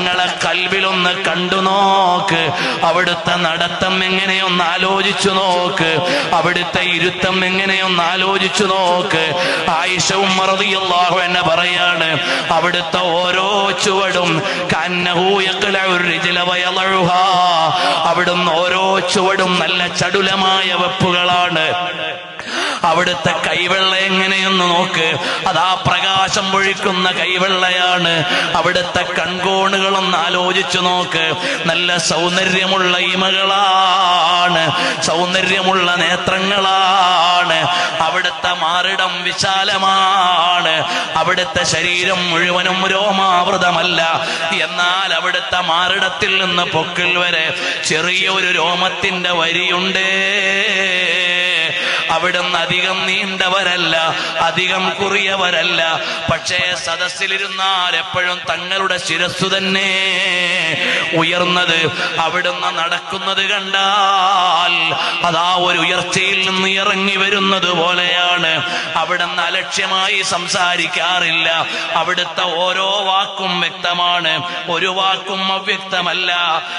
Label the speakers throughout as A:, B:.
A: നിങ്ങളെ കൽവിലൊന്ന് കണ്ടു നോക്ക്. അവിടുത്തെ നടത്തം എങ്ങനെയൊന്ന് ആലോചിച്ചു നോക്ക്. അവിടുത്തെ ഇരുത്തം എങ്ങനെയൊന്ന് ആലോചിച്ചു നോക്ക്. ആയിഷവും മറതിയല്ലാഹു എന്നെ പറയാണ് അവിടുത്തെ ഓരോ ചുവടും അവിടുന്ന് ഓരോ ചുവടും നല്ല ചടുലമായ വെപ്പുകളാണ്. അവിടുത്തെ കൈവെള്ള എങ്ങനെയെന്ന് നോക്ക്. അതാ പ്രകാശം ഒഴിക്കുന്ന കൈവെള്ളയാണ്. അവിടുത്തെ കൺകോണുകളൊന്ന് ആലോചിച്ചു നോക്ക്. നല്ല സൗന്ദര്യമുള്ള ഇമകളാണ്. സൗന്ദര്യമുള്ള നേത്രങ്ങളാണ്. അവിടുത്തെ മാറിടം വിശാലമാണ്. അവിടുത്തെ ശരീരം മുഴുവനും രോമാവൃതമല്ല. എന്നാൽ അവിടുത്തെ മാറിടത്തിൽ നിന്ന് പൊക്കിൽ വരെ ചെറിയൊരു രോമത്തിന്റെ വരിയുണ്ടേ. അവിടുന്ന് അധികം നീണ്ടവരല്ല അധികം കുറിയവരല്ല. പക്ഷേ സദസ്സിലിരുന്നാൽ എപ്പോഴും തങ്ങളുടെ ശിരസ്സു തന്നെ ഉയർന്നത് അവിടുന്ന് നടക്കുന്നത് കണ്ടാൽ അതാ ഒരു ഉയർച്ചയിൽ നിന്ന് ഇറങ്ങി വരുന്നത് പോലെയാണ്. അവിടുന്ന് അലക്ഷ്യമായി സംസാരിക്കാറില്ല. അവിടുത്തെ ഓരോ വാക്കും വ്യക്തമാണ്. ഒരു വാക്കും അവ്യക്തമല്ല.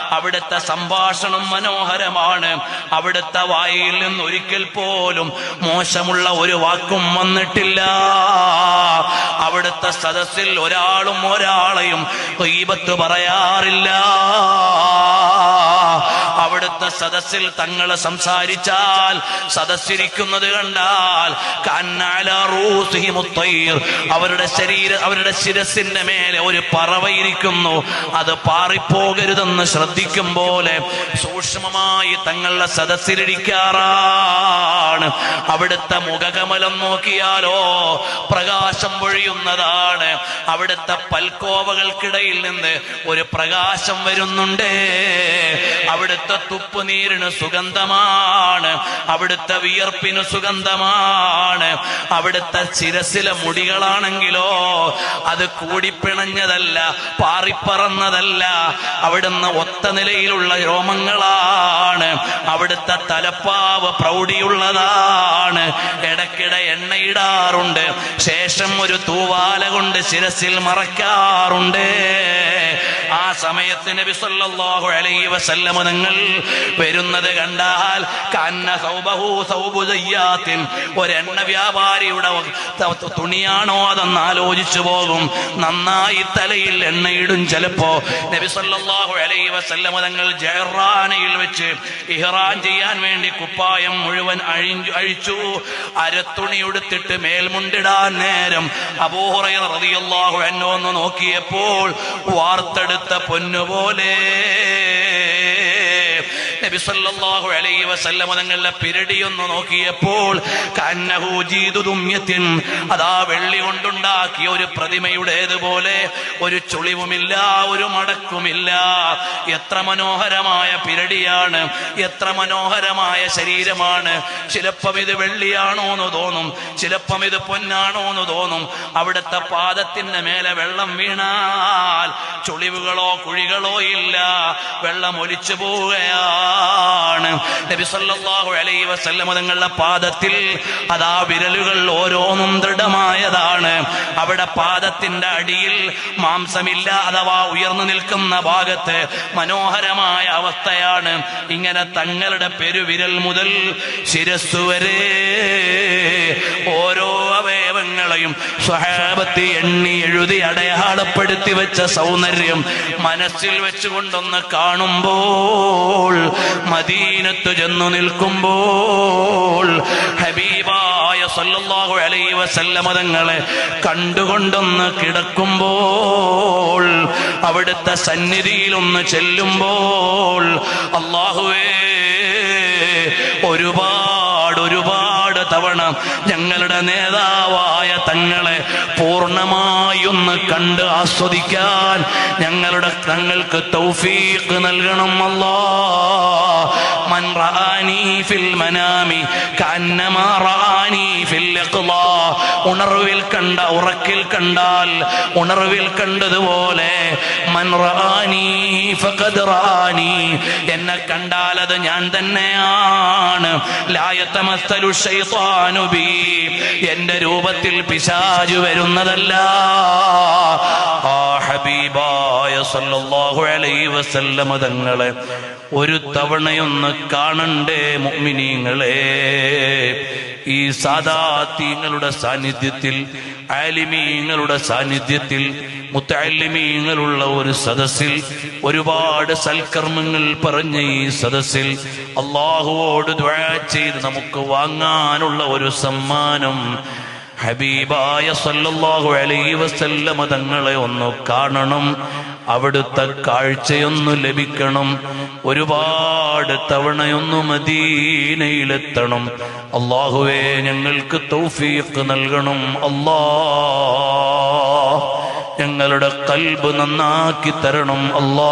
A: അവിടുത്തെ സംഭാഷണം മനോഹരമാണ്. അവിടുത്തെ വായിൽ നിന്ന് ഒരിക്കൽ പോലും മോശമുള്ള ഒരു വാക്കും വന്നിട്ടില്ല. അവിടുത്തെ സദസ്സിൽ ഒരാളും ഒരാളെയും പറയാറില്ല. അവിടുത്തെ സദസ്സിൽ തങ്ങൾ സംസാരിച്ചാൽ സദസ്സിരിക്കുന്നത് കണ്ടാൽ. അവരുടെ ശരീര അവരുടെ ശിരസിന്റെ മേലെ ഒരു പറവയിരിക്കുന്നു അത് പാറിപ്പോകരുതെന്ന് ശ്രദ്ധിക്കും പോലെ സൂക്ഷ്മമായി തങ്ങളുടെ സദസ്സിലിരിക്കാറാണ് അവിടുത്തെ മുഖകമലം നോക്കിയാലോ പ്രകാശം പൊഴിയുന്നതാണ് അവിടുത്തെ പൽക്കോവകൾക്കിടയിൽ നിന്ന് ഒരു പ്രകാശം വരുന്നുണ്ട്. അവിടുത്തെ തുപ്പുനീരിന് സുഗന്ധമാണ്. അവിടുത്തെ വിയർപ്പിന് സുഗന്ധമാണ്. അവിടുത്തെ ചിരസിലെ മുടികളാണെങ്കിലോ അത് കൂടിപ്പിണഞ്ഞതല്ല പാറിപ്പറന്നതല്ല. അവിടുന്ന് ഒത്ത നിലയിലുള്ള രോമങ്ങളാണ്. അവിടുത്തെ തലപ്പാവ് പ്രൗഢിയുള്ളതാണ്. ഇടയ്ക്കിടെ എണ്ണയിടാറുണ്ട്. ശേഷം ഒരു തൂവാല കൊണ്ട് ശിരസിൽ മറക്കാറുണ്ട് ആ സമയത്ത് നബി സല്ലല്ലാഹു അലൈഹി വസല്ലമ നിങ്ങൾ വരുന്നത് കണ്ടാൽ കന്ന സൗബഹു സൗബു സയ്യാത്തിൻ. ഒരെണ്ണ വ്യാപാരിയുടെ ത- ത- തുണിയാണോ അതെന്ന് ആലോചിച്ചു പോകും. നന്നായി തലയിൽ എണ്ണയിടും ചിലപ്പോ. നബി സല്ലല്ലാഹു അലൈഹി വസല്ലമ തങ്ങൾ ജഹറാനയിൽ വെച്ച് ഇഹ്റാൻ ചെയ്യാൻ വേണ്ടി കുപ്പായം മുഴുവൻ അഴിഞ്ഞു അഴിച്ചു അരത്തുണി ഉടുത്തിട്ട് മേൽമുണ്ടിടാൻ നേരം അബൂഹുറൈറ റളിയല്ലാഹു അൻഹു ഒന്ന് നോക്കിയപ്പോൾ വാർത്തെടുത്ത പൊന്നുപോലെ നബി സല്ലല്ലാഹു അലൈഹി വസല്ലമ തങ്ങളുടെ പിരടി ഒന്ന് നോക്കിയപ്പോൾ കന്നഹു ജീദു ദുമ്യത്തിൻ. അതാ വെള്ളി കൊണ്ടുണ്ടാക്കിയ ഒരു പ്രതിമയുടേതുപോലെ ഒരു ചുളിവുമില്ല ഒരു മടക്കുമില്ല. എത്ര മനോഹരമായ പിരടിയാണ് എത്ര മനോഹരമായ ശരീരമാണ്. ചിലപ്പം ഇത് വെള്ളിയാണോ എന്ന് തോന്നും ചിലപ്പം ഇത് പൊന്നാണോ എന്ന് തോന്നും. അവിടുത്തെ പാദത്തിന്റെ മേലെ വെള്ളം വീണാൽ ചുളിവുകളോ കുഴികളോ ഇല്ല വെള്ളം ഒലിച്ചു പോവുകയാണ് നബി സല്ലല്ലാഹു അലൈഹി വസല്ലമ തങ്ങളുടെ പാദത്തിൽ അതാ വിരലുകൾ ഓരോന്നും ദൃഢമായതാണ്. അവിടെ പാദത്തിന്റെ അടിയിൽ മാംസമില്ല അഥവാ ഉയർന്നു നിൽക്കുന്ന ഭാഗത്ത് മനോഹരമായ അവസ്ഥയാണ്. ഇങ്ങനെ തങ്ങളുടെ പെരുവിരൽ മുതൽ ശിരസ്സുവരെ ഓരോ അവയവങ്ങളെയും സ്വഹാബത്ത് എണ്ണി എഴുതി അടയാളപ്പെടുത്തി വെച്ച സൗന്ദര്യം മനസ്സിൽ വെച്ചുകൊണ്ടൊന്ന് കാണുമ്പോൾ മദീനത്ത് ചെന്നു നിൽക്കുമ്പോൾ ഹബീബായ സല്ലല്ലാഹു അലൈഹി വസല്ലമ തങ്ങളെ കണ്ടുകൊണ്ടൊന്ന് കിടക്കുമ്പോൾ അവിടുത്തെ സന്നിധിയിലൊന്ന് ചെല്ലുമ്പോൾ അള്ളാഹുവേ ഒരുപാട് തവണ ഞങ്ങളുടെ നേതാവായ തങ്ങളെ പൂർണമായി ഒന്ന് കണ്ട് ആസ്വദിക്കാൻ ഞങ്ങളുടെ തങ്ങൾക്ക് തൗഫീഖ് നൽകണം അല്ലാ മൻ റആനി ഫിൽ മനാമി കന്നമാ റആനി ഫിൽ ഇഖ്ലാ. ഉണർവിൽ കണ്ട ഉറക്കിൽ കണ്ടാൽ ഉണർവിൽ കണ്ടതുപോലെ മൻ റആനി ഫഖദ് റആനി. എന്നെ കണ്ടാൽ അത് ഞാൻ തന്നെയാണ്. ലായത്തമസ്തലു ശൈത്താനു ബി. എന്റെ രൂപത്തിൽ പിശാചു വരുന്നതല്ല. ആ ഹബീബായ സല്ലല്ലാഹു അലൈഹി വസല്ലമ തങ്ങളെ ഒരു തവണയൊന്ന് കാണണ്ടേ മുഅ്മിനീങ്ങളെ? ഈ സാദാത്യങ്ങളുടെ സാന്നിധ്യത്തിൽ ആലിമീങ്ങളുടെ സാന്നിധ്യത്തിൽ മുത്തലിമീങ്ങളുള്ള ഒരു സദസ്സിൽ ഒരുപാട് സൽക്കർമ്മങ്ങൾ പറഞ്ഞ ഈ സദസ്സിൽ അള്ളാഹുവോട് ചെയ്ത് നമുക്ക് വാങ്ങാനുള്ള ഒരു സമ്മാനം ഹബീബായ സല്ലല്ലാഹു അലൈഹി വസല്ലമ തങ്ങളെ ഒന്ന് കാണണം. അവിടുത്തെ കാഴ്ചയൊന്നു ലഭിക്കണം. ഒരുപാട് തവണയൊന്നു മദീനയിലെത്തണം. അള്ളാഹുവേ ഞങ്ങൾക്ക് തൗഫീഖ് നൽകണം. അല്ലാ ഞങ്ങളുടെ കൽബ് നന്നാക്കി തരണം. അല്ലാ